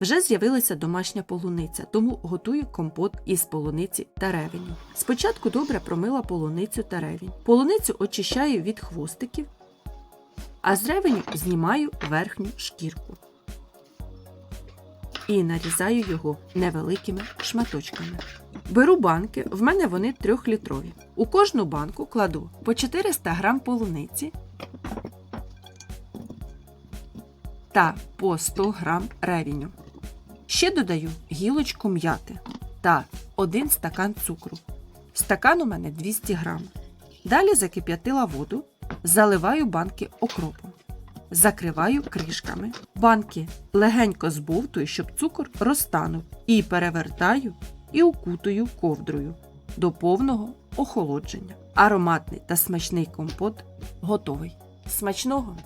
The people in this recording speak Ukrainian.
Вже з'явилася домашня полуниця, тому готую компот із полуниці та ревеню. Спочатку добре промила полуницю та ревінь. Полуницю очищаю від хвостиків, а з ревеню знімаю верхню шкірку. І нарізаю його невеликими шматочками. Беру банки, в мене вони трьохлітрові. У кожну банку кладу по 400 г полуниці та по 100 г ревіню. Ще додаю гілочку м'яти та 1 стакан цукру. Стакан у мене 200 г. Далі закип'ятила воду, заливаю банки окропом. Закриваю кришками. Банки легенько збовтую, щоб цукор розтанув, і перевертаю і укутую ковдрою до повного охолодження. Ароматний та смачний компот готовий. Смачного!